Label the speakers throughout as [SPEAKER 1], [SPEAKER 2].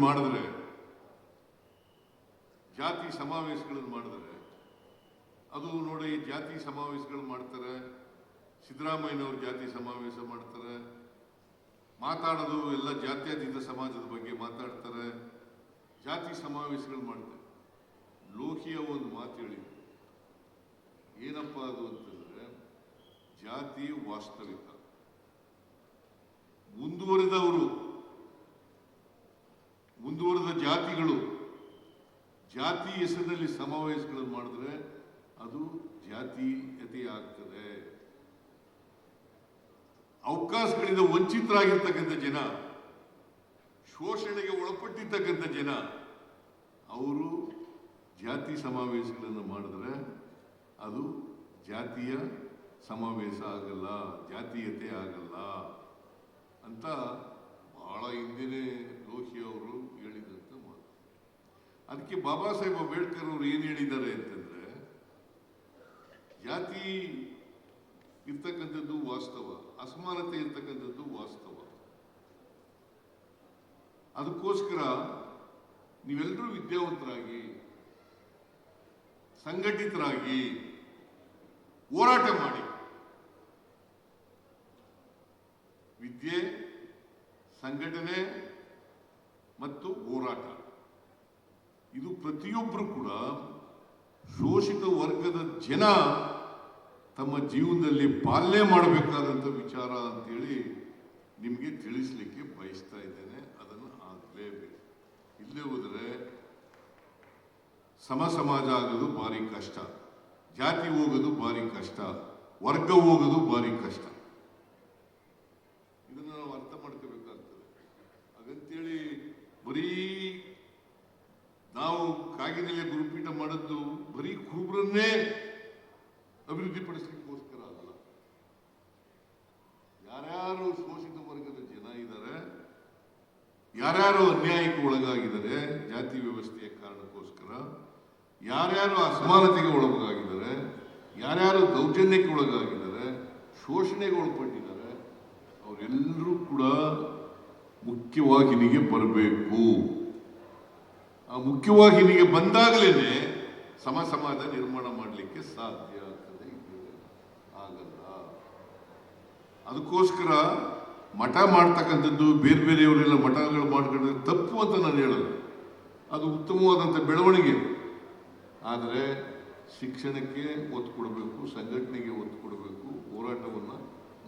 [SPEAKER 1] ಮಾಡಿದ್ರೆ, ಜಾತಿ ಸಮಾವೇಶಗಳನ್ನು ಮಾಡಿದ್ರೆ, ಅದು ನೋಡಿ ಜಾತಿ ಸಮಾವೇಶಗಳು ಮಾಡ್ತಾರೆ, ಸಿದ್ದರಾಮಯ್ಯನವರು ಜಾತಿ ಸಮಾವೇಶ ಮಾಡ್ತಾರೆ, ಮಾತಾಡೋದು ಎಲ್ಲ ಜಾತ್ಯತೀತ ಸಮಾಜದ ಬಗ್ಗೆ ಮಾತಾಡ್ತಾರೆ, ಜಾತಿ ಸಮಾವೇಶಗಳು ಮಾಡ್ತಾರೆ. ಲೋಹಿಯ ಒಂದು ಮಾತು ಹೇಳಿ. ಏನಪ್ಪ ಅದು ಅಂತಂದ್ರೆ, ಜಾತಿ ವಾಸ್ತವಿಕ. ಮುಂದುವರೆದವರು ಮುಂದುವರೆದ ಜಾತಿಗಳು, ಜಾತಿ ಹೆಸರಿನಲ್ಲಿ ಸಮಾವೇಶಗಳನ್ನು ಮಾಡಿದ್ರೆ ಅದು ಜಾತೀಯತೆ ಆಗ್ತದೆ ಅವಕಾಶಗಳಿಂದ ವಂಚಿತರಾಗಿರ್ತಕ್ಕಂಥ ಜನ, ಶೋಷಣೆಗೆ ಒಳಪಟ್ಟಿರ್ತಕ್ಕಂಥ ಜನ, ಅವರು ಜಾತಿ ಸಮಾವೇಶಗಳನ್ನು ಮಾಡಿದ್ರೆ ಅದು ಜಾತಿಯ ಸಮಾವೇಶ ಆಗಲ್ಲ, ಜಾತೀಯತೆ ಆಗಲ್ಲ ಅಂತ ಬಹಳ ಹಿಂದಿನೇ ಲೋಹಿ ಅವರು ಹೇಳಿದಂತ ಮಾತು ಅದಕ್ಕೆ ಬಾಬಾ ಸಾಹೇಬ್ ಅಂಬೇಡ್ಕರ್ ಅವರು ಏನು ಹೇಳಿದ್ದಾರೆ ಅಂತಂದ್ರೆ, ಜಾತಿ ಇರ್ತಕ್ಕಂಥದ್ದು ವಾಸ್ತವ, ಅಸಮಾನತೆ ಇರ್ತಕ್ಕಂಥದ್ದು ವಾಸ್ತವ. ಅದಕ್ಕೋಸ್ಕರ ನೀವೆಲ್ಲರೂ ವಿದ್ಯಾವಂತರಾಗಿ, ಸಂಘಟಿತರಾಗಿ ಹೋರಾಟ ಮಾಡಿ. ವಿದ್ಯೆ, ಸಂಘಟನೆ ಮತ್ತು ಹೋರಾಟ. ಇದು ಪ್ರತಿಯೊಬ್ಬರು ಕೂಡ ಶೋಷಿತ ವರ್ಗದ ಜನ ತಮ್ಮ ಜೀವನದಲ್ಲಿ ಪಾಲನೆ ಮಾಡಬೇಕಾದಂಥ ವಿಚಾರ ಅಂತೇಳಿ ನಿಮಗೆ ತಿಳಿಸ್ಲಿಕ್ಕೆ ಬಯಸ್ತಾ ಇದ್ದೇನೆ. ಅದನ್ನು ಆಗಲೇಬೇಕು. ಇಲ್ಲೇ ಹೋದರೆ ಸಮ ಸಮಾಜ ಆಗೋದು ಭಾರಿ ಕಷ್ಟ. ಜಾತಿ ಹೋಗೋದು ಭಾರಿ ಕಷ್ಟ. ವರ್ಗ ಹೋಗೋದು ಭಾರಿ ಕಷ್ಟ ಇದನ್ನು ನಾವು ಅರ್ಥ ಮಾಡ್ಕೋಬೇಕಾಗ್ತದೆ ಹಾಗಂತೇಳಿ ಬರೀ ಕಾಗಿನೆಲೆ ಗುರುಪೀಠ ಮಾಡದ್ದು ಬರೀ ಕುರುಬರನ್ನೇ ಅಭಿವೃದ್ಧಿಪಡಿಸಲಿಕ್ಕೋಸ್ಕರ ಅಲ್ಲ. ಯಾರ್ಯಾರು ಶೋಷಿತ ವರ್ಗದ ಜನ ಇದ್ದಾರೆ, ಯಾರ್ಯಾರು ಅನ್ಯಾಯಕ್ಕೆ ಒಳಗಾಗಿದ್ದಾರೆ ಜಾತಿ ವ್ಯವಸ್ಥೆಯ ಕಾರಣಕ್ಕೋಸ್ಕರ, ಯಾರ್ಯಾರು ಅಸಮಾನತೆಗೆ ಒಳಗಾಗಿದ್ದಾರೆ, ಯಾರ್ಯಾರು ದೌರ್ಜನ್ಯಕ್ಕೆ ಒಳಗಾಗಿದ್ದಾರೆ, ಶೋಷಣೆಗೆ ಒಳಪಟ್ಟಿದ್ದಾರೆ, ಅವರೆಲ್ಲರೂ ಕೂಡ ಮುಖ್ಯವಾಹಿನಿಗೆ ಬರಬೇಕು. ಆ ಮುಖ್ಯವಾಹಿನಿಗೆ ಬಂದಾಗಲೇ ಸಮ ಸಮಾಜ ನಿರ್ಮಾಣ ಮಾಡಲಿಕ್ಕೆ ಸಾಧ್ಯ ಆಗ್ತದೆ ಆಗಲ್ಲ. ಅದಕ್ಕೋಸ್ಕರ ಮಠ ಮಾಡ್ತಕ್ಕಂಥದ್ದು, ಬೇರೆ ಬೇರೆಯವರೆಲ್ಲ ಮಠಗಳು ಮಾಡ್ಕೊಂಡ್ರೆ ತಪ್ಪು ಅಂತ ನಾನು ಹೇಳಲ್ಲ. ಅದು ಉತ್ತಮವಾದಂಥ ಬೆಳವಣಿಗೆ. ಆದರೆ ಶಿಕ್ಷಣಕ್ಕೆ ಒತ್ತು ಕೊಡಬೇಕು, ಸಂಘಟನೆಗೆ ಒತ್ತು ಕೊಡಬೇಕು, ಹೋರಾಟವನ್ನು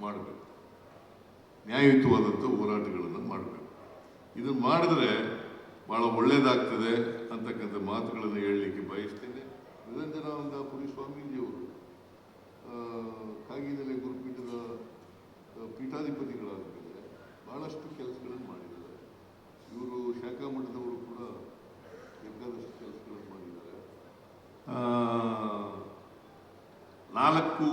[SPEAKER 1] ಮಾಡಬೇಕು. ನ್ಯಾಯಯುತವಾದಂಥ ಹೋರಾಟಗಳನ್ನು ಮಾಡಬೇಕು. ಇದನ್ನು ಮಾಡಿದ್ರೆ ಭಾಳ ಒಳ್ಳೆಯದಾಗ್ತದೆ ಅಂತಕ್ಕಂಥ ಮಾತುಗಳನ್ನು ಹೇಳಲಿಕ್ಕೆ ಬಯಸ್ತೇನೆ. ನಿರಂಜನಾನಂದಪುರಿ ಸ್ವಾಮೀಜಿಯವರು ಅವರು ಕಾಗಿನೆಲೆ ಗುರುಪೀಠದ ಪೀಠಾಧಿಪತಿಗಳಾಗಿದ್ದಾರೆ. ಬಹಳಷ್ಟು ಕೆಲಸಗಳನ್ನು ಮಾಡಿದ್ದಾರೆ. ಇವರು ಶಾಖಾ ಮಠದವರು ಕೂಡ ಬೇಕಾದಷ್ಟು ಕೆಲಸಗಳನ್ನು ಮಾಡಿದ್ದಾರೆ. ನಾಲ್ಕು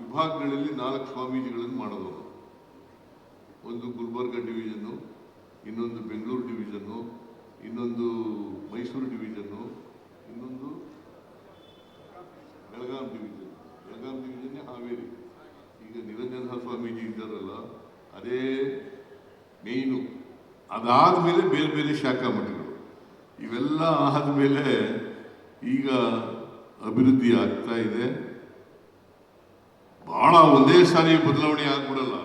[SPEAKER 1] ವಿಭಾಗಗಳಲ್ಲಿ ನಾಲ್ಕು ಸ್ವಾಮೀಜಿಗಳನ್ನು ಮಾಡಬಹುದು. ಒಂದು ಗುಲ್ಬರ್ಗ ಡಿವಿಷನ್ನು ಇನ್ನೊಂದು ಬೆಂಗಳೂರು ಡಿವಿಷನ್ನು ಇನ್ನೊಂದು ಮೈಸೂರು ಡಿವಿಷನ್ನು ಇನ್ನೊಂದು ಬೆಳಗಾಂ ಡಿವಿಷನ್ ಬೆಳಗಾಂ ಡಿವಿಷನ್ನೇ ಹಾವೇರಿ. ಈಗ ನಿರಂಜನ ಸ್ವಾಮೀಜಿ ಇದ್ದಾರಲ್ಲ, ಅದೇ ಮೇಯ್ನು ಅದಾದ್ಮೇಲೆ ಬೇರೆ ಬೇರೆ ಶಾಖಾ ಮಠಗಳು. ಇವೆಲ್ಲ ಆದಮೇಲೆ ಈಗ ಅಭಿವೃದ್ಧಿ ಆಗ್ತಾ ಇದೆ. ಬಹಳ ಒಂದೇ ಸಾರಿ ಬದಲಾವಣೆ ಆಗ್ಬಿಡಲ್ಲ.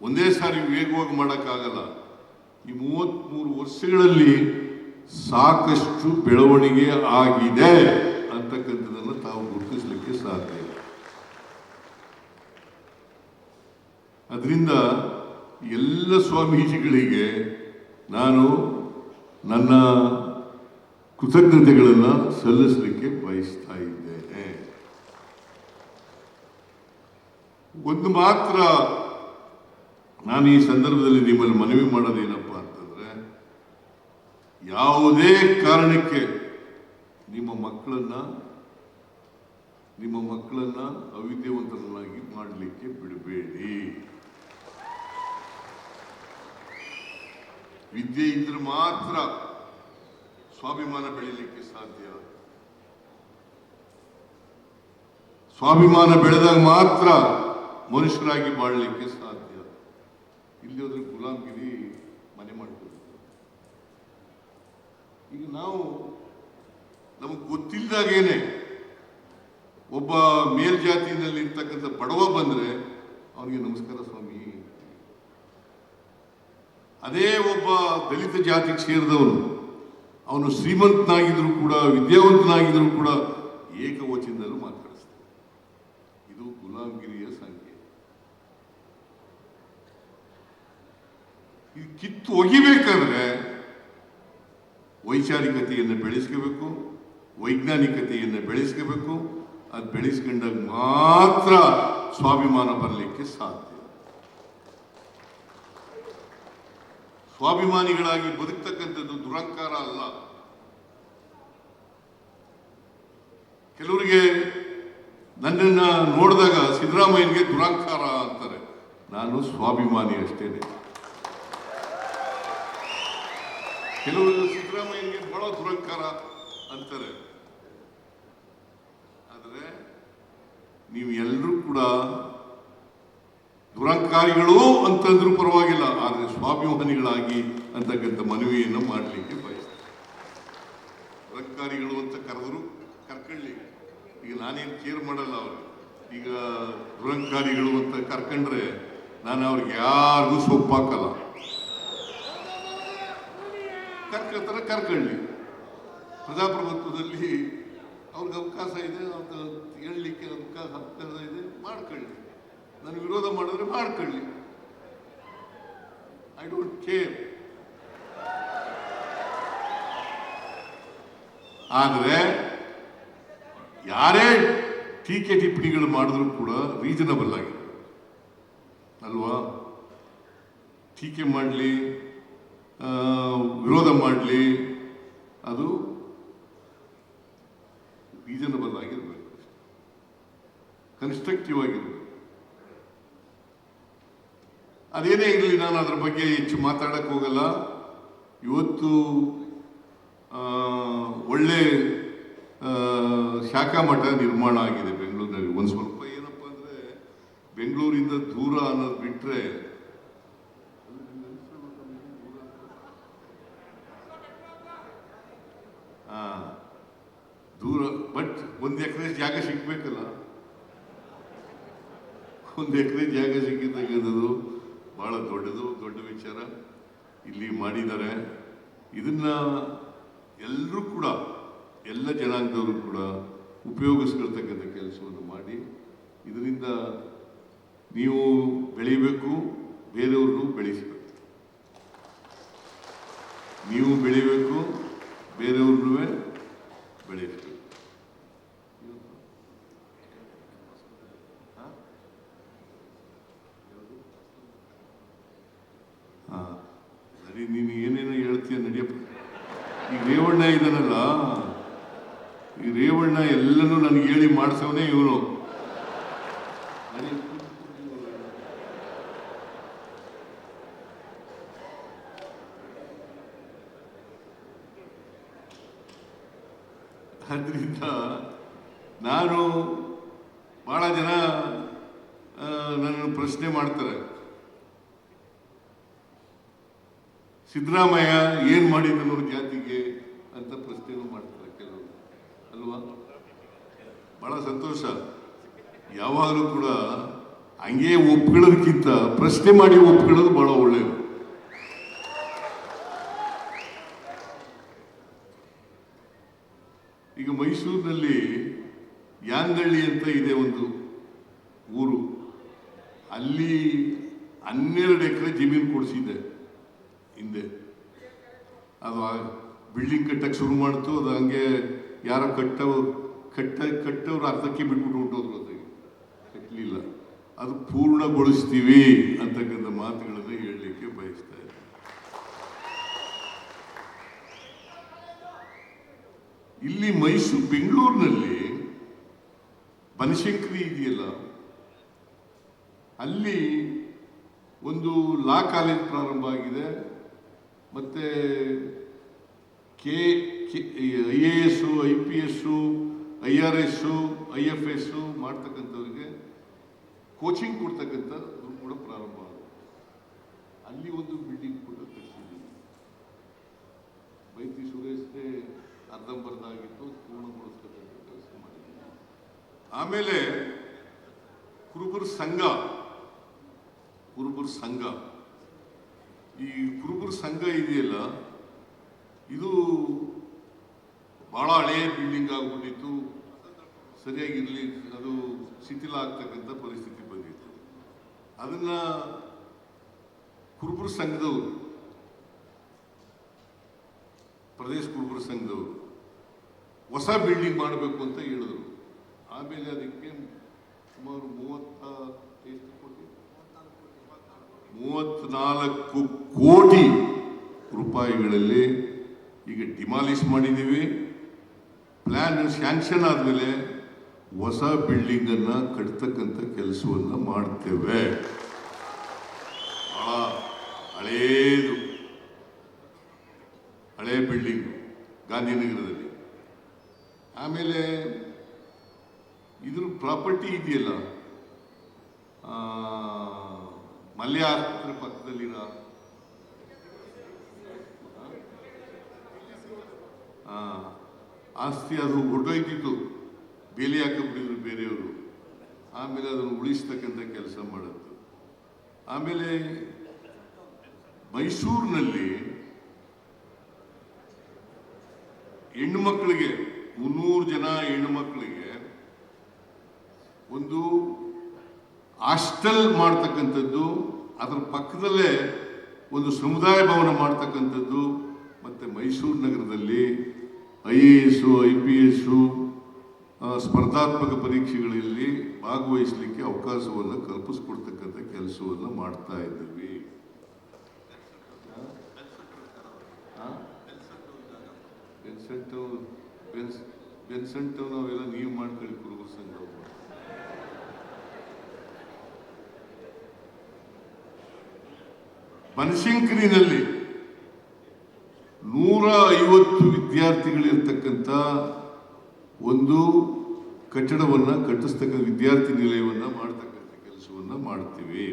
[SPEAKER 1] ಒಂದೇ ಸಾರಿ ವೇಗವಾಗಿ ಮಾಡೋಕ್ಕಾಗಲ್ಲ. ಈ ಮೂವತ್ಮೂರು ವರ್ಷಗಳಲ್ಲಿ ಸಾಕಷ್ಟು ಬೆಳವಣಿಗೆ ಆಗಿದೆ ಅಂತಕ್ಕಂಥದ್ದನ್ನು ತಾವು ಗುರುತಿಸಲಿಕ್ಕೆ ಸಾಧ್ಯ ಅದರಿಂದ ಎಲ್ಲ ಸ್ವಾಮೀಜಿಗಳಿಗೆ ನಾನು ನನ್ನ ಕೃತಜ್ಞತೆಗಳನ್ನು ಸಲ್ಲಿಸಲಿಕ್ಕೆ ಬಯಸ್ತಾ ಇದ್ದೇನೆ. ಒಂದು ಮಾತ್ರ ನಾನು ಈ ಸಂದರ್ಭದಲ್ಲಿ ನಿಮ್ಮಲ್ಲಿ ಮನವಿ ಮಾಡೋದೇನಪ್ಪ ಯಾವುದೇ ಕಾರಣಕ್ಕೆ ನಿಮ್ಮ ಮಕ್ಕಳನ್ನ ನಿಮ್ಮ ಮಕ್ಕಳನ್ನ ಅವಿದ್ಯಾವಂತರನ್ನಾಗಿ ಮಾಡಲಿಕ್ಕೆ ಬಿಡಬೇಡಿ. ವಿದ್ಯೆ ಇದ್ರೆ ಮಾತ್ರ ಸ್ವಾಭಿಮಾನ ಬೆಳೀಲಿಕ್ಕೆ ಸಾಧ್ಯ. ಸ್ವಾಭಿಮಾನ ಬೆಳೆದಾಗ ಮಾತ್ರ ಮನುಷ್ಯರಾಗಿ ಬಾಳಲಿಕ್ಕೆ ಸಾಧ್ಯ. ಇಲ್ಲಿ ಹೋದ್ರೆ ಗುಲಾಮ್ಗಿರಿ ಈಗ ನಾವು ನಮಗೆ ಗೊತ್ತಿಲ್ಲದಾಗೇನೆ ಒಬ್ಬ ಮೇಲ್ಜಾತಿಯಲ್ಲಿ ಇರ್ತಕ್ಕಂಥ ಬಡವ ಬಂದ್ರೆ ಅವನಿಗೆ ನಮಸ್ಕಾರ ಸ್ವಾಮಿ. ಅದೇ ಒಬ್ಬ ದಲಿತ ಜಾತಿಗೆ ಸೇರಿದವನು, ಅವನು ಶ್ರೀಮಂತನಾಗಿದ್ರು ಕೂಡ, ವಿದ್ಯಾವಂತನಾಗಿದ್ರು ಕೂಡ ಏಕವಚನದಲ್ಲೂ ಮಾತಾಡಿಸ್ತಾರೆ ಇದು ಗುಲಾಮಗಿರಿಯ ಸಂಖ್ಯೆ ಇದು ಕಿತ್ತು ಒಗಿಬೇಕಾದ್ರೆ ವೈಚಾರಿಕತೆಯನ್ನು ಬೆಳೆಸ್ಕೋಬೇಕು, ವೈಜ್ಞಾನಿಕತೆಯನ್ನು ಬೆಳೆಸ್ಕೋಬೇಕು, ಅದು ಬೆಳೆಸ್ಕೊಂಡಾಗ ಮಾತ್ರ ಸ್ವಾಭಿಮಾನ ಬರಲಿಕ್ಕೆ ಸಾಧ್ಯ. ಸ್ವಾಭಿಮಾನಿಗಳಾಗಿ ಬದುಕ್ತಕ್ಕಂಥದ್ದು ದುರಂಕಾರ ಅಲ್ಲ. ಕೆಲವರಿಗೆ ನನ್ನನ್ನು ನೋಡಿದಾಗ ಸಿದ್ದರಾಮಯ್ಯನಿಗೆ ದುರಂಕಾರ ಅಂತಾರೆ. ನಾನು ಸ್ವಾಭಿಮಾನಿ ಅಷ್ಟೇನೆ. ಕೆಲವರು ಸಿದ್ದರಾಮಯ್ಯನಿಗೆ ಬಹಳ ದುರಂಕಾರ ಅಂತಾರೆ. ಆದರೆ ನೀವು ಎಲ್ಲರೂ ಕೂಡ ದುರಂಕಾರಿಗಳು ಅಂತಂದ್ರೂ ಪರವಾಗಿಲ್ಲ, ಆದರೆ ಸ್ವಾಭಿಮಾನಿಗಳಾಗಿ ಅಂತಕ್ಕಂಥ ಮನವಿಯನ್ನು ಮಾಡಲಿಕ್ಕೆ ಬಯಸ್ತಾರೆ ದುರಂಕಾರಿಗಳು ಅಂತ ಕರೆದ್ರು ಕರ್ಕೊಳ್ಳಿ. ಈಗ ನಾನೇನು ಕೇರ್ ಮಾಡಲ್ಲ ಅವರು ಈಗ ದುರಂಕಾರಿಗಳು ಅಂತ ಕರ್ಕೊಂಡ್ರೆ ನಾನು ಅವ್ರಿಗೆ ಯಾರಿಗೂ ಸೊಪ್ಪಾಕಲ್ಲ. ಕರ್ಕೊಳ್ತಾರೆ ಕರ್ಕೊಳ್ಳಿ. ಪ್ರಜಾಪ್ರಭುತ್ವದಲ್ಲಿ ಅವ್ರಿಗೆ ಅವಕಾಶ ಇದೆ ಅವ್ರಿಗೆ ಹೇಳಲಿಕ್ಕೆ ಅವಕಾಶ ಅವಕಾಶ ಇದೆ, ಮಾಡ್ಕೊಳ್ಳಿ. ನಾನು ವಿರೋಧ ಮಾಡಿದ್ರೆ ಮಾಡ್ಕೊಳ್ಳಿ. ಐ ಡೋಂಟ್ ಕೇರ್ ಆದರೆ ಯಾರೇ ಟೀಕೆ ಟಿಪ್ಪಣಿಗಳು ಮಾಡಿದ್ರು ಕೂಡ ರೀಸನಬಲ್ ಆಗಿದೆ. ಅಲ್ವಾ? ಟೀಕೆ ಮಾಡಲಿ ವಿರೋಧ ಮಾಡಲಿ, ಅದು ರೀಸನಬಲ್ ಆಗಿರಬೇಕು ಕನ್ಸ್ಟ್ರಕ್ಟಿವ್ ಆಗಿರಬೇಕು. ಅದೇನೇ ಇರಲಿ ನಾನು ಅದ್ರ ಬಗ್ಗೆ ಹೆಚ್ಚು ಮಾತಾಡಕ್ಕೆ ಹೋಗಲ್ಲ. ಇವತ್ತು ಒಳ್ಳೆ ಶಾಖಾ ಮಠ ನಿರ್ಮಾಣ ಆಗಿದೆ ಬೆಂಗಳೂರಿನಲ್ಲಿ. ಒಂದು ಸ್ವಲ್ಪ ಏನಪ್ಪ ಅಂದರೆ ಬೆಂಗಳೂರಿಂದ ದೂರ ಅನ್ನೋದು ಬಿಟ್ಟರೆ ಆ, ದೂರ ಬಟ್ ಒಂದು ಎಕರೆ ಜಾಗ ಸಿಗ್ಬೇಕಲ್ಲ ಒಂದು ಎಕರೆ ಜಾಗ ಸಿಕ್ಕಿದ್ದಕ್ಕಂಥದ್ದು ಬಹಳ ದೊಡ್ಡದು, ದೊಡ್ಡ ವಿಚಾರ. ಇಲ್ಲಿ ಮಾಡಿದ್ದಾರೆ. ಇದನ್ನ ಎಲ್ಲರೂ ಕೂಡ, ಎಲ್ಲ ಜನಾಂಗದವರು ಕೂಡ ಉಪಯೋಗಿಸ್ಕೊಳ್ತಕ್ಕಂಥ ಕೆಲಸವನ್ನು ಮಾಡಿ, ಇದರಿಂದ ನೀವು ಬೆಳಿಬೇಕು ಬೇರೆಯವ್ರನ್ನೂ ಬೆಳೆಸಬೇಕು. ನೀವು ಬೆಳಿಬೇಕು ಬೇರೆಯವ್ರನ್ನೂ ಬೆಳೆಸಬೇಕು ಹಾ ಸರಿ ನೀನು ಏನೇನೋ ಹೇಳ್ತೀಯ ನಡಿಯಪ್ಪ ಈಗ ರೇವಣ್ಣ ಇದ್ದಾನಲ್ಲ ಈ ರೇವಣ್ಣ ಎಲ್ಲನೂ ನನಗೆ ಹೇಳಿ ಮಾಡಿಸವನೇ ಇವನು ಅದರಿಂದ ನಾನು ಭಾಳ ಜನ ನನ್ನ ನನ್ನನ್ನು ಪ್ರಶ್ನೆ ಮಾಡ್ತಾರೆ. ಸಿದ್ದರಾಮಯ್ಯ ಮಾಡಿದ ಮಾಡಿದನು ಜಾತಿಗೆ ಅಂತ ಪ್ರಶ್ನೆನೂ ಮಾಡ್ತಾರೆ ಕೆಲವರು. ಅಲ್ವಾ? ಭಾಳ ಸಂತೋಷ. ಯಾವಾಗಲೂ ಕೂಡ ಹಂಗೆ ಒಪ್ಕೊಳ್ಳೋದಕ್ಕಿಂತ ಪ್ರಶ್ನೆ ಮಾಡಿ ಒಪ್ಕೊಳ್ಳೋದು ಭಾಳ ಒಳ್ಳೆಯದು ಈಗ ಮೈಸೂರಿನಲ್ಲಿ ಯಾಂಗಳ್ಳಿ ಅಂತ ಇದೆ ಒಂದು ಊರು. ಅಲ್ಲಿ ಹನ್ನೆರಡು ಎಕರೆ ಜಮೀನು ಕೊಡಿಸಿದ್ದೆ ಹಿಂದೆ. ಅದು ಬಿಲ್ಡಿಂಗ್ ಕಟ್ಟಕ್ಕೆ ಶುರು ಮಾಡ್ತು, ಅದು ಹಂಗೆ ಯಾರೋ ಕಟ್ಟವ್ರು, ಕಟ್ಟ, ಕಟ್ಟವ್ರು ಅರ್ಧಕ್ಕೆ ಬಿಟ್ಬಿಟ್ಟು ಹೊಂಟೋದ್ರು ಅದಕ್ಕೆ ಕಟ್ಟಲಿಲ್ಲ ಅದು ಪೂರ್ಣಗೊಳಿಸ್ತೀವಿ ಅಂತಕ್ಕಂಥ ಮಾತುಗಳನ್ನು ಹೇಳಲಿಕ್ಕೆ ಬಯಸ್ತಾ ಇದ್ದೆ. ಇಲ್ಲಿ ಮೈಸೂರು, ಬೆಂಗಳೂರಿನಲ್ಲಿ ಬನಶಂಕರಿ ಇದೆಯಲ್ಲ, ಅಲ್ಲಿ ಒಂದು ಲಾ ಕಾಲೇಜ್ ಪ್ರಾರಂಭ ಆಗಿದೆ. ಮತ್ತು K I A S, I P S, I R S, I F S ಮಾಡ್ತಕ್ಕಂಥವ್ರಿಗೆ coaching ಕೊಡ್ತಕ್ಕಂಥದ್ದು ಕೂಡ ಪ್ರಾರಂಭ ಆಗಿದೆ ಅಲ್ಲಿ ಒಂದು ಬಿಲ್ಡಿಂಗ್ ಕೂಡ ಕಟ್ಟಿಸಿದ್ದೀವಿ ಬೈತಿ ಸುರೇಶ್ ಅರ್ಧಂಬರ್ಧ ಆಗಿತ್ತು ಪೂರ್ಣಗೊಳಿಸ್ತಾರೆ ಆಮೇಲೆ ಕುರುಬರ ಸಂಘ ಕುರುಬರ ಸಂಘ. ಈ ಕುರುಬರ ಸಂಘ ಇದೆಯಲ್ಲ, ಇದು ಭಾಳ ಹಳೆಯ ಬಿಲ್ಡಿಂಗ್ ಆಗಿಬಿಟ್ಟಿತ್ತು. ಸರಿಯಾಗಿರಲಿ, ಅದು ಶಿಥಿಲ ಆಗ್ತಕ್ಕಂಥ ಪರಿಸ್ಥಿತಿ ಬಂದಿತ್ತು. ಅದನ್ನ ಕುರುಬರ ಸಂಘದವರು, ಪ್ರದೇಶ ಕುರುಬರ ಸಂಘದವರು ಹೊಸ ಬಿಲ್ಡಿಂಗ್ ಮಾಡಬೇಕು ಅಂತ ಹೇಳಿದ್ರು. ಆಮೇಲೆ ಅದಕ್ಕೆ ಸುಮಾರು ಮೂವತ್ತ ಎಷ್ಟು ಕೋಟಿ? ಮೂವತ್ನಾಲ್ಕು ಕೋಟಿ ರೂಪಾಯಿಗಳಲ್ಲಿ ಈಗ ಡಿಮಾಲಿಷ್ ಮಾಡಿದ್ದೀವಿ. ಪ್ಲ್ಯಾನ್ ಸ್ಯಾಂಕ್ಷನ್ ಆದಮೇಲೆ ಹೊಸ ಬಿಲ್ಡಿಂಗ್ ಅನ್ನ ಕಟ್ತಕ್ಕಂಥ ಕೆಲಸವನ್ನ ಮಾಡ್ತೇವೆ. ಭಾಳ ಹಳೇದು, ಹಳೇ ಬಿಲ್ಡಿಂಗ್ ಗಾಂಧಿನಗರದಲ್ಲಿ. ಆಮೇಲೆ ಇದ್ರ ಪ್ರಾಪರ್ಟಿ ಇದೆಯಲ್ಲ? ಆ, ಮಲ್ಯ ಆಸ್ಪತ್ರೆ ಪಕ್ಕದಲ್ಲಿರೋ ಆಸ್ತಿ ಅದು ಹೊರಟೋಯ್ತಿತ್ತು ಬೇಲಿ ಹಾಕಬಿಟ್ಟಿದ್ರು ಬೇರೆಯವರು. ಆಮೇಲೆ ಅದನ್ನು ಉಳಿಸ್ತಕ್ಕಂಥ ಕೆಲಸ ಮಾಡಿದ್ದು ಆಮೇಲೆ ಮೈಸೂರಿನಲ್ಲಿ ಹೆಣ್ಣು ಮಕ್ಕಳಿಗೆ ಮುನ್ನೂರು ಜನ ಹೆಣ್ಣು ಮಕ್ಕಳಿಗೆ ಒಂದು ಹಾಸ್ಟೆಲ್ ಮಾಡ್ತಕ್ಕಂಥದ್ದು, ಅದರ ಪಕ್ಕದಲ್ಲೇ ಒಂದು ಸಮುದಾಯ ಭವನ ಮಾಡ್ತಕ್ಕಂಥದ್ದು, ಮತ್ತು ಮೈಸೂರು ನಗರದಲ್ಲಿ I A S I P S ಸ್ಪರ್ಧಾತ್ಮಕ ಪರೀಕ್ಷೆಗಳಲ್ಲಿ ಭಾಗವಹಿಸಲಿಕ್ಕೆ ಅವಕಾಶವನ್ನು ಕಲ್ಪಿಸ್ಕೊಡ್ತಕ್ಕಂಥ ಕೆಲಸವನ್ನು ಮಾಡ್ತಾ ಇದ್ದೀವಿ. ಬೆನ್ಸೆಂಟು, ಬೆನ್ಸ್, ಬೆನ್ಸೆಂಟು ನಾವೆಲ್ಲ ನೀವು ಮಾಡ್ಕೊಳ್ಳಿ ಕುರುಬ ಸಂಘ ಬನಶಂಕರಿನಲ್ಲಿ ನೂರ ಐವತ್ತು ವಿದ್ಯಾರ್ಥಿಗಳಿರ್ತಕ್ಕಂಥ ಒಂದು ಕಟ್ಟಡವನ್ನು ಕಟ್ಟಿಸ್ತಕ್ಕ ವಿದ್ಯಾರ್ಥಿ ನಿಲಯವನ್ನು ಮಾಡ್ತಕ್ಕಂಥ ಕೆಲಸವನ್ನು ಮಾಡ್ತೀವಿ.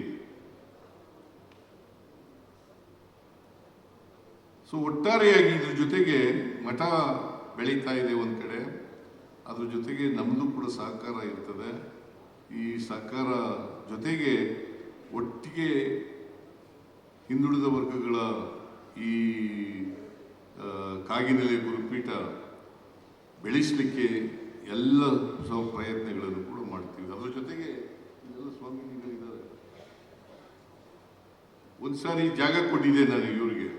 [SPEAKER 1] ಸೊ ಒಟ್ಟಾರೆಯಾಗಿ ಇದ್ರ ಜೊತೆಗೆ ಮಠ ಬೆಳೀತಾ ಇದೆ ಒಂದು ಕಡೆ. ಅದ್ರ ಜೊತೆಗೆ ನಮ್ಮದು ಕೂಡ ಸಹಕಾರ ಇರ್ತದೆ. ಈ ಸಹಕಾರ ಜೊತೆಗೆ ಒಟ್ಟಿಗೆ ಹಿಂದುಳಿದ ವರ್ಗಗಳ ಈ ಕಾಗಿನೆಲೆ ಗುರುಪೀಠ ಬೆಳೆಸಲಿಕ್ಕೆ ಎಲ್ಲ ಸ್ವ ಪ್ರಯತ್ನಗಳನ್ನು ಕೂಡ ಮಾಡ್ತೀವಿ. ಅದರ ಜೊತೆಗೆ ಇದೆಲ್ಲ ಸ್ವಾಮೀಜಿಗಳಿದ್ದಾರೆ. ಒಂದ್ಸಾರಿ ಜಾಗ ಕೊಟ್ಟಿದ್ದೆ ನಾನು ಇವರಿಗೆ.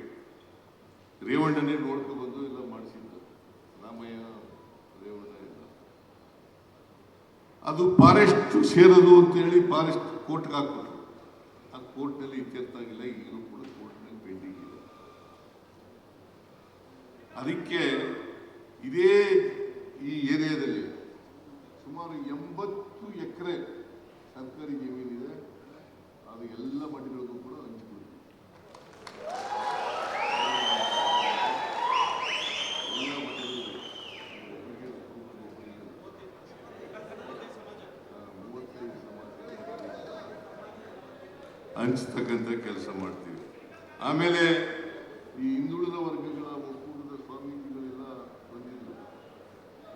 [SPEAKER 1] ರೇವಣ್ಣನೇ ನೋಡ್ಕೊಂಡು ಬಂದು ಎಲ್ಲ ಮಾಡಿಸಿದ್ದ ರಾಮಯ್ಯ, ರೇವಣ್ಣ ಎಲ್ಲ. ಅದು ಫಾರೆಸ್ಟ್ ಸೇರೋದು ಅಂತ ಹೇಳಿ ಫಾರೆಸ್ಟ್ ಕೋರ್ಟ್ಗೆ ಹಾಕ್ಬಿಟ್ರು. ಕೋರ್ಟ್ನಲ್ಲಿ ಇತ್ಯರ್ಥ ಆಗಿಲ್ಲ, ಈಗಲೂ ಕೂಡ ಕೋರ್ಟ್ನಲ್ಲಿ ಪೆಂಡಿಂಗ್ ಇದೆ. ಅದಕ್ಕೆ ಇದೇ ಈ ಏರಿಯಾದಲ್ಲಿ ಸುಮಾರು ಎಂಬತ್ತು ಎಕರೆ ಸರ್ಕಾರಿ ಜಮೀನಿದೆ. ಅದು ಎಲ್ಲ ಮಠಗಳಿಗೂ ಕೂಡ ಹಂಚಿಬಿಡ್ತೀವಿ ಎಲ್ಲ ಮಠಗಳಿಗೂ. ಆ, ಮೂವತ್ತೈದು ಸಮಾಜ ಹಂಚತಕ್ಕಂಥ ಕೆಲಸ ಮಾಡ್ತೀವಿ. ಆಮೇಲೆ ಈ ಹಿಂದುಳಿದ ವರ್ಗಗಳ ಒಕ್ಕೂಟದ ಸ್ವಾಮೀಜಿಗಳೆಲ್ಲ ಬಂದಿದ್ದರು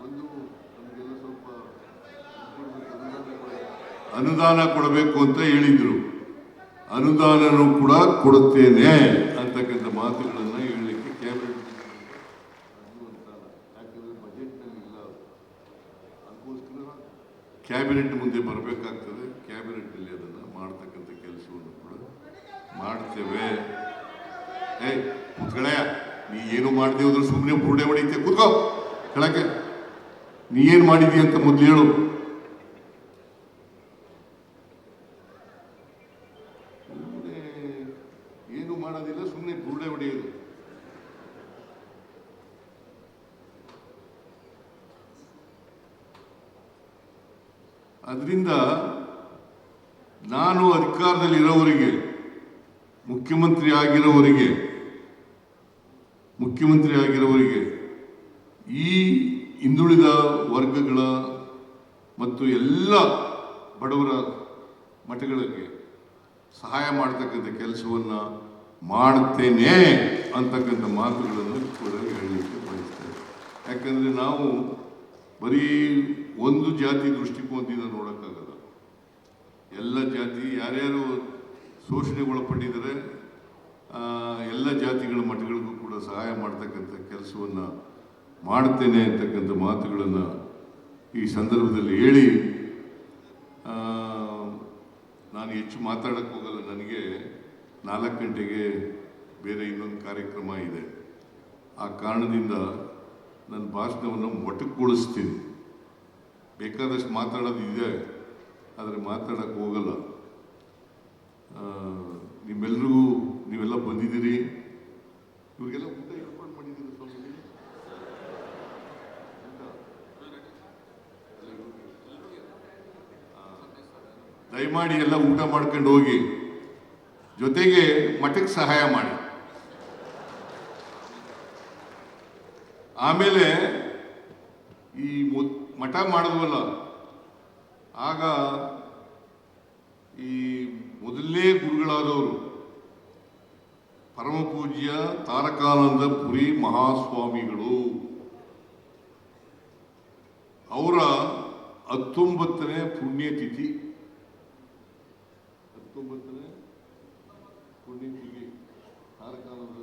[SPEAKER 1] ಒಂದು ನಮಗೆಲ್ಲ ಸ್ವಲ್ಪ ಅನುದಾನ ಕೊಡಬೇಕು ಅಂತ ಹೇಳಿದರು. ಅನುದಾನನೂ ಕೂಡ ಕೊಡುತ್ತೇನೆ ಅಂತಕ್ಕಂಥ ಮಾತುಗಳನ್ನ ಹೇಳಲಿಕ್ಕೆ ಕ್ಯಾಬಿನೆಟ್ ಯಾಕಂದ್ರೆ ಬಜೆಟ್ನಲ್ಲಿ ಇಲ್ಲ ಅದು. ಅದಕ್ಕೋಸ್ಕರ ಕ್ಯಾಬಿನೆಟ್ ಮುಂದೆ ಬರಬೇಕಾಗ್ತದೆ ಕ್ಯಾಬಿನೆಟ್ನಲ್ಲಿ ಅದನ್ನು ಮಾಡ್ತಕ್ಕಂಥ ಕೆಲಸವನ್ನು ಕೂಡ ಮಾಡ್ತೇವೆ ಏ ಕೂತ್ಕೊಳ್ಳಯ್ಯ ನೀ ಏನು ಮಾಡಿದೆ ಹೋದ್ರೆ ಸುಮ್ಮನೆ ಬುರುಡೆ ಹೊಡಿತೆ ಕೂತ್ಕೋ. ಕೆಳಕ್ಕೆ. ನೀ ಏನು ಮಾಡಿದೀಯ ಅಂತ ಮೊದಲು ಹೇಳು ಸುಮ್ಮನೆ ಏನು ಮಾಡೋದಿಲ್ಲ ಸುಮ್ಮನೆ ಬುರುಡೆ ಹೊಡೆಯೋದು ಅದರಿಂದ ನಾನು ಅಧಿಕಾರದಲ್ಲಿ ಇರೋವರಿಗೆ ಮುಖ್ಯಮಂತ್ರಿ ಆಗಿರೋವರಿಗೆ ಆಗಿರೋವರಿಗೆ ಈ ಹಿಂದುಳಿದ ವರ್ಗಗಳ ಮತ್ತು ಎಲ್ಲ ಬಡವರ ಮಠಗಳಿಗೆ ಸಹಾಯ ಮಾಡತಕ್ಕಂಥ ಕೆಲಸವನ್ನು ಮಾಡ್ತೇನೆ ಅಂತಕ್ಕಂಥ ಮಾತುಗಳನ್ನು ಕೂಡ ಹೇಳಲಿಕ್ಕೆ ಬಯಸ್ತೇವೆ ಯಾಕಂದರೆ ನಾವು ಬರೀ ಒಂದು ಜಾತಿ ದೃಷ್ಟಿಕೋನದಿಂದ ನೋಡೋಕ್ಕಾಗಲ್ಲ. ಎಲ್ಲ ಜಾತಿ ಯಾರ್ಯಾರು ಶೋಷಣೆಗೊಳಪಟ್ಟಿದ್ದಾರೆ ಎಲ್ಲ ಜಾತಿಗಳ ಮಠಗಳಿಗೂ ಕೂಡ ಸಹಾಯ ಮಾಡ್ತಕ್ಕಂಥ ಕೆಲಸವನ್ನು ಮಾಡ್ತೇನೆ ಅಂತಕ್ಕಂಥ ಮಾತುಗಳನ್ನು ಈ ಸಂದರ್ಭದಲ್ಲಿ ಹೇಳಿ ನಾನು ಹೆಚ್ಚು ಮಾತಾಡಕ್ಕೆ ಹೋಗಲ್ಲ. ನನಗೆ ನಾಲ್ಕು ಗಂಟೆಗೆ ಬೇರೆ ಇನ್ನೊಂದು ಕಾರ್ಯಕ್ರಮ ಇದೆ. ಆ ಕಾರಣದಿಂದ ನನ್ನ ಭಾಷಣವನ್ನು ಮೊಟಕುಗೊಳಿಸ್ತೀನಿ. ಬೇಕಾದಷ್ಟು ಮಾತಾಡೋದು ಇದೆ, ಆದರೆ ಮಾತಾಡೋಕ್ಕೆ ಹೋಗಲ್ಲ. ನಿಮ್ಮೆಲ್ಲರಿಗೂ ನೀವೆಲ್ಲ ಬಂದಿದ್ದೀರಿ. ಇವ್ರಿಗೆಲ್ಲ ಊಟ ಏರ್ಪಾಡು ಮಾಡಿದ್ದೀರಿ ಸ್ವಾಮಿ ದಯಮಾಡಿ ಎಲ್ಲ ಊಟ ಮಾಡ್ಕೊಂಡು ಹೋಗಿ. ಜೊತೆಗೆ ಮಠಕ್ಕೆ ಸಹಾಯ ಮಾಡಿ. ಆಮೇಲೆ ಈ ಮಠ ಮಾಡಿದ್ವಲ್ಲ ಆಗ ಈ ಮೊದಲನೇ ಗುರುಗಳಾದವರು ಪರಮ ಪೂಜ್ಯ ತಾರಕಾನಂದ ಪುರಿ ಮಹಾಸ್ವಾಮಿಗಳು. ಅವರ ಹತ್ತೊಂಬತ್ತನೇ ಪುಣ್ಯತಿಥಿ. ಹತ್ತೊಂಬತ್ತನೇ ಪುಣ್ಯತಿಥಿ ತಾರಕಾನಂದ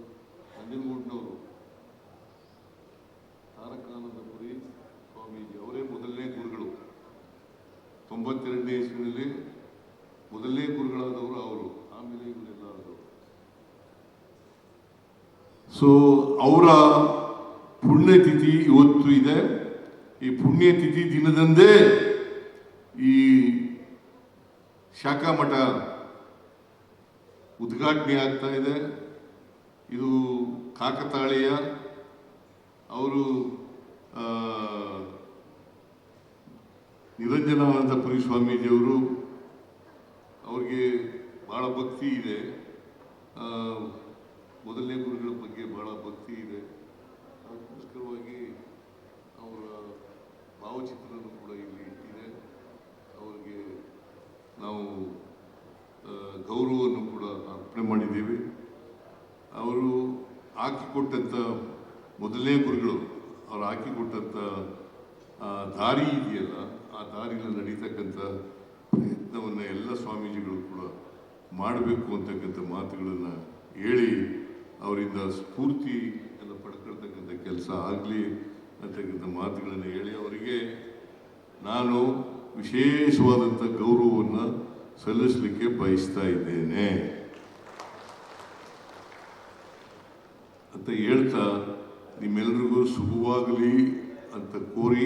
[SPEAKER 1] ನಂಜನಗೂಡಿನವರು ತಾರಕಾನಂದಪುರಿ ಸ್ವಾಮೀಜಿ ಅವರೇ ಮೊದಲನೇ ಗುರುಗಳು ತೊಂಬತ್ತೆರಡನೇ ಇಸ್ವಿನಲ್ಲಿ ಮೊದಲನೇ ಗುರುಗಳಾದವರು ಅವರು ಆಮೇಲೆ ಇವರೆಲ್ಲ ಆದರು ಸೊ ಅವರ ಪುಣ್ಯತಿಥಿ ಇವತ್ತು ಇದೆ. ಈ ಪುಣ್ಯತಿಥಿ ದಿನದಂದೇ ಈ ಶಾಖಾ ಮಠ ಉದ್ಘಾಟನೆ ಆಗ್ತಾ ಇದೆ. ಇದು ಕಾಕತಾಳೀಯ. ಅವರು ನಿರಂಜನಾನಂದ ಪುರಿ ಸ್ವಾಮೀಜಿಯವರು ಅವ್ರಿಗೆ ಭಾಳ ಭಕ್ತಿ ಇದೆ ಆ, ಮೊದಲನೇ ಗುರುಗಳ ಬಗ್ಗೆ ಭಾಳ ಭಕ್ತಿ ಇದೆ ಅದಕ್ಕೋಸ್ಕರವಾಗಿ ಅವರ ಭಾವಚಿತ್ರನೂ ಕೂಡ ಇಲ್ಲಿ ಇದೆ ಅವರಿಗೆ ನಾವು ಆ, ಗೌರವವನ್ನು ಕೂಡ ಅರ್ಪಣೆ ಮಾಡಿದ್ದೀವಿ ಅವರು ಹಾಕಿಕೊಟ್ಟಂಥ ಮೊದಲನೇ ಗುರುಗಳು ಅವ್ರು ಹಾಕಿಕೊಟ್ಟಂಥ ಆ, ದಾರಿ ಇದೆಯಲ್ಲ, ಆ ದಾರಿಯಲ್ಲಿ ನಡೀತಕ್ಕಂಥ ಪ್ರಯತ್ನವನ್ನು ಎಲ್ಲ ಸ್ವಾಮೀಜಿಗಳು ಕೂಡ ಮಾಡಬೇಕು ಅಂತಕ್ಕಂಥ ಮಾತುಗಳನ್ನು ಹೇಳಿ ಅವರಿಂದ ಸ್ಫೂರ್ತಿಯನ್ನು ಪಡ್ಕೊಳ್ತಕ್ಕಂಥ ಕೆಲಸ ಆಗಲಿ ಅಂತಕ್ಕಂಥ ಮಾತುಗಳನ್ನು ಹೇಳಿ ಅವರಿಗೆ ನಾನು ವಿಶೇಷವಾದಂಥ ಗೌರವವನ್ನು ಸಲ್ಲಿಸಲಿಕ್ಕೆ ಬಯಸ್ತಾ ಇದ್ದೇನೆ. ಅಂತ ಹೇಳ್ತಾ ನಿಮ್ಮೆಲ್ಲರಿಗೂ ಶುಭವಾಗಲಿ ಅಂತ ಕೋರಿ